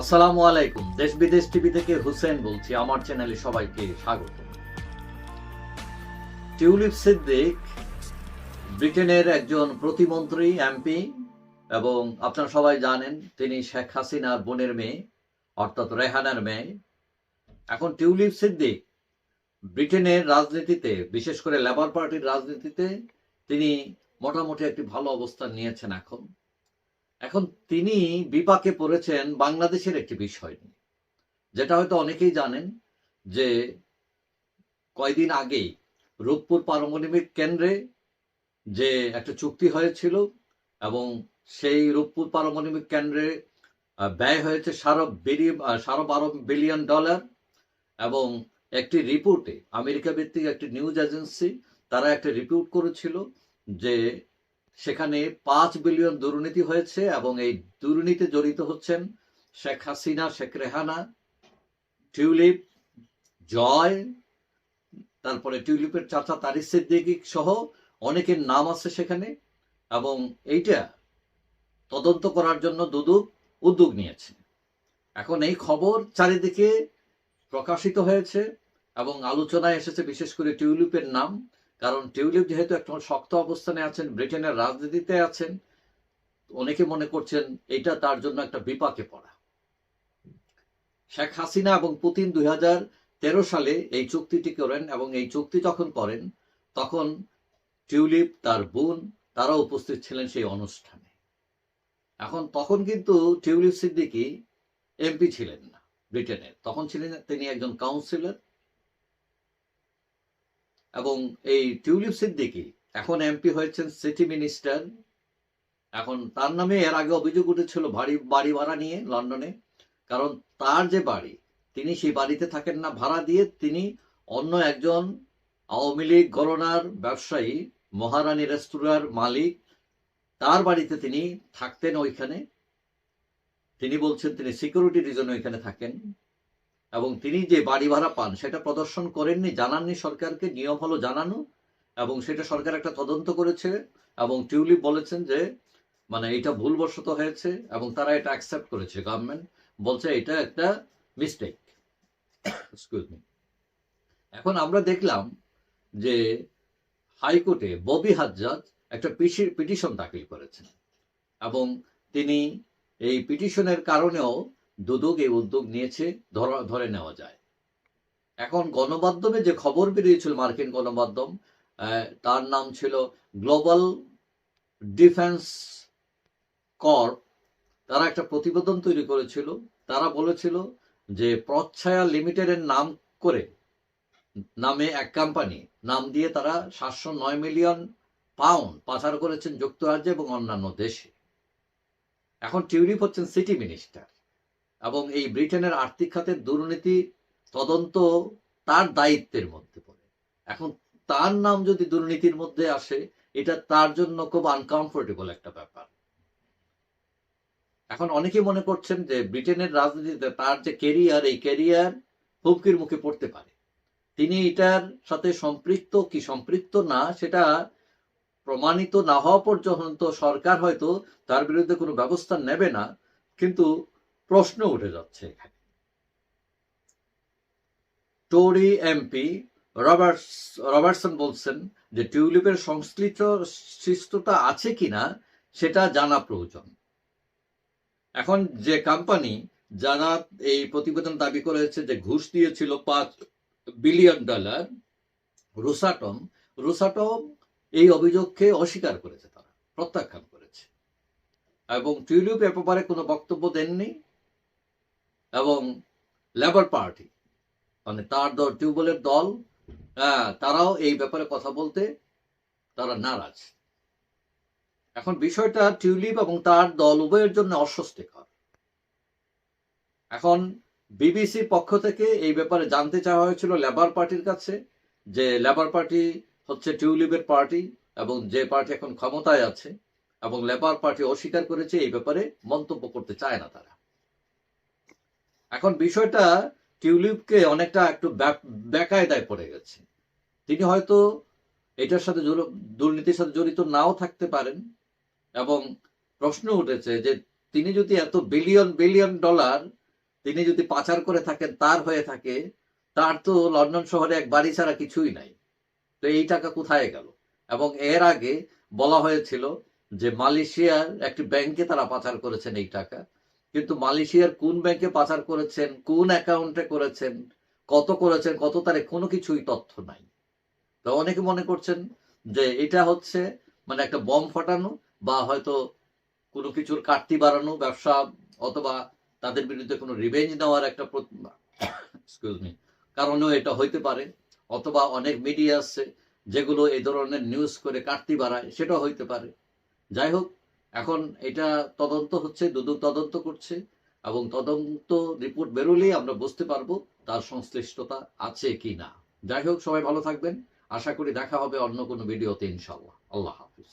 আসসালামু আলাইকুম। দেশ বিদেশ টিভি থেকে হুসেন বলছি, আমার চ্যানেলে সবাইকে স্বাগত। টিউলিপ সিদ্দিক, ব্রিটেনের একজন প্রতিমন্ত্রী, এমপি, এবং আপনারা সবাই জানেন, তিনি শেখ হাসিনার বোনের মেয়ে, অর্থাৎ রেহানার মেয়ে। এখন টিউলিপ সিদ্দিক, ব্রিটেনের রাজনীতিতে, বিশেষ করে লেবার পার্টির রাজনীতিতে, তিনি মোটামুটি একটি ভালো অবস্থান নিয়েছেন এখন। এখন তিনি বিপাকে পড়েছেন বাংলাদেশের একটি বিষয় নিয়ে। যেটা হয়তো অনেকেই জানেন যে কয়দিন আগেই রূপপুর পারমাণবিক কেন্দ্রে যে একটা চুক্তি হয়েছিল এবং সেই রূপপুর পারমাণবিক কেন্দ্রে ব্যয় হয়েছে সাড়ে বিলিয়ন সাড়ে বারো বিলিয়ন ডলার এবং একটি রিপোর্টে, আমেরিকা ভিত্তিক একটি নিউজ এজেন্সি, তারা একটা রিপোর্ট করেছিল যে সেখানে পাঁচ বিলিয়ন দুর্নীতি হয়েছে এবং এই দুর্নীতি জড়িত হচ্ছেন শেখ হাসিনা, শেখ রেহানা, টিউলিপ, জয়, তারপরে টিউলিপের চাচা তারিক সিদ্দিকী সহ অনেকের নাম আছে সেখানে এবং এইটা তদন্ত করার জন্য দুদক উদ্যোগ নিয়েছে। এখন এই খবর চারিদিকে প্রকাশিত হয়েছে এবং আলোচনায় এসেছে বিশেষ করে টিউলিপের নাম। কারণ টিউলিপ যেহেতু একটা শক্ত অবস্থানে আছেন, ব্রিটেনের রাজনীতিতে আছেন, অনেকে মনে করছেন এটা তার জন্য একটা বিপাকে পড়া। শেখ হাসিনা এবং পুতিন দুই সালে এই চুক্তিটি করেন এবং এই চুক্তি যখন করেন, তখন টিউলিপ, তার বোন তারা উপস্থিত ছিলেন সেই অনুষ্ঠানে। এখন তখন কিন্তু টিউলিপ সিদ্দিকি এমপি ছিলেন না, ব্রিটেনের। তখন ছিলেন তিনি একজন কাউন্সিলর এবং এই টিউলিপ সিদ্দিকি এখন এমপি হয়েছেন সিটি মিনিস্টার। এখন তার নামে এর আগে অভিযোগ উঠেছিল বাড়ি বাড়ি ভাড়া নিয়ে লন্ডনে। কারণ তার যে বাড়ি, তিনি সেই বাড়িতে থাকেন না। ভাড়া দিয়ে তিনি অন্য একজন আওয়ামী লীগ গণনার ব্যবসায়ী, মহারানী রেস্তোরাঁর মালিক, তার বাড়িতে তিনি থাকতেন ওইখানে। তিনি বলছেন তিনি সিকিউরিটি রিজনে ওইখানে থাকেন। এবং তিনি যে বাড়ি ভাড়া পান, সেটা প্রদর্শন করেননি, জানাননি সরকারকে, নিয়ম হলো জানানো, এবং সেটা সরকার একটা তদন্ত করেছে, এবং টিউলিপ বলেছেন যে মানে এটা ভুলবশত হয়েছে, এবং তারা এটা অ্যাকসেপ্ট করেছে গভর্নমেন্ট বলছে এটা একটা মিস্টেক মি এখন আমরা দেখলাম যে হাইকোর্টে ববি হাজ্জাজ একটা পিটিশন দাখিল করেছেন, এবং তিনি এই পিটিশনের কারণেও দুদক এই উদ্যোগ নিয়েছে, ধরা- নেওয়া যায়। এখন গণমাধ্যমে যে খবর বেরিয়েছিল, মার্কিন গণমাধ্যম তার নাম ছিল গ্লোবাল ডিফেন্স কর্প। তারা একটা প্রতিবেদন তৈরি করেছিল। তারা বলেছিল যে প্রচ্ছায়া লিমিটেডের নাম করে, নামে এক কোম্পানি নাম দিয়ে তারা সাতশো নয় মিলিয়ন পাউন্ড পাচার করেছেন যুক্তরাজ্যে এবং অন্যান্য দেশে। এখন টিউলিপ হচ্ছেন সিটি মিনিস্টার। এবং এই ব্রিটেনের আর্থিক খাতের দুর্নীতি তদন্ত তার দায়িত্বের মধ্যে পড়ে। এখন তার নাম যদি দুর্নীতির মধ্যে আসে, এটা তার জন্য খুব আনকমফোর্টেবল একটা ব্যাপার। এখন অনেকে মনে করছেন যে ব্রিটেনের রাজনীতিতে তার যে কেরিয়ার এই কেরিয়ার হুমকির মুখে পড়তে পারে। তিনি এটার সাথে সম্পৃক্ত কি সম্পৃক্ত না, সেটা প্রমাণিত না হওয়া পর্যন্ত সরকার হয়তো তার বিরুদ্ধে কোনো ব্যবস্থা নেবে না, কিন্তু প্রশ্ন উঠে যাচ্ছে এখানে। টোরি এমপি রবার্টস, রবার্টসন বলছেন যে টিউলিপের সংশ্লিষ্ট সৃষ্টতা আছে কিনা সেটা জানা প্রয়োজন। এখন যে কোম্পানি যারা এই প্রতিবেদন দাবি করেছে যে ঘুষ দিয়েছিল পাঁচ বিলিয়ন ডলার রুসাটম রুসাটম এই অভিযোগকে অস্বীকার করেছে তারা, প্রত্যাখ্যান করেছে। এবং টিউলিপ এ ব্যাপারে কোনো বক্তব্য দেননি। এবং লেবার পার্টি মানে তার দল টিউবওয়েলের দল হ্যাঁ, তারাও এই ব্যাপারে কথা বলতে তারা নারাজ। এখন বিষয়টা টিউলিপ এবং তার দল উভয়ের জন্য অস্বস্তিকর। এখন বিবিসির পক্ষ থেকে এই ব্যাপারে জানতে চাওয়া হয়েছিল লেবার পার্টির কাছে যে লেবার পার্টি হচ্ছে টিউলিপের পার্টি এবং যে পার্টি এখন ক্ষমতায় আছে এবং লেবার পার্টি অস্বীকার করেছে এই ব্যাপারে মন্তব্য করতে চায় না তারা। এখন বিষয়টা টিউলিপকে অনেকটা একটু বেকায়দায় পড়ে গেছে। তিনি হয়তো এটার সাথে দুর্নীতির সাথে জড়িত নাও থাকতে পারেন এবং প্রশ্ন উঠেছে যে তিনি যদি এত বিলিয়ন বিলিয়ন ডলার তিনি যদি পাচার করে থাকেন, তার হয়ে থাকে, তার তো লন্ডন শহরে এক বাড়ি ছাড়া কিছুই নাই। তো এই টাকা কোথায় গেল? এবং এর আগে বলা হয়েছিল যে মালয়েশিয়ার একটি ব্যাংকে তারা পাচার করেছেন এই টাকা। কিন্তু মালয়েশিয়ার কোন ব্যাংকে পাচার করেছেন, কোন অ্যাকাউন্টে করেছেন, কত করেছেন, কত তারিখ, কোনো কিছুই তথ্য নাই। তো অনেকে মনে করছেন যে এটা হচ্ছে মানে একটা বম ফাটানো বা হয়তো কোনো কিছুর কাটতি বাড়ানো, ব্যবসা অথবা তাদের বিরুদ্ধে কোনো রিভেঞ্জ নেওয়ার একটা এক্সকিউজ মি কারণেও এটা হইতে পারে, অথবা অনেক মিডিয়া আছে যেগুলো এই ধরনের নিউজ করে কাটতি বাড়ায়, সেটাও হইতে পারে। যাই হোক এখন এটা তদন্ত হচ্ছে, দুদক তদন্ত করছে এবং তদন্ত রিপোর্ট বেরোলেই আমরা বুঝতে পারব তার সংশ্লিষ্টতা আছে কি না। যাই হোক, সবাই ভালো থাকবেন। আশা করি দেখা হবে অন্য কোনো ভিডিওতে ইনশাল্লাহ আল্লাহ হাফিজ।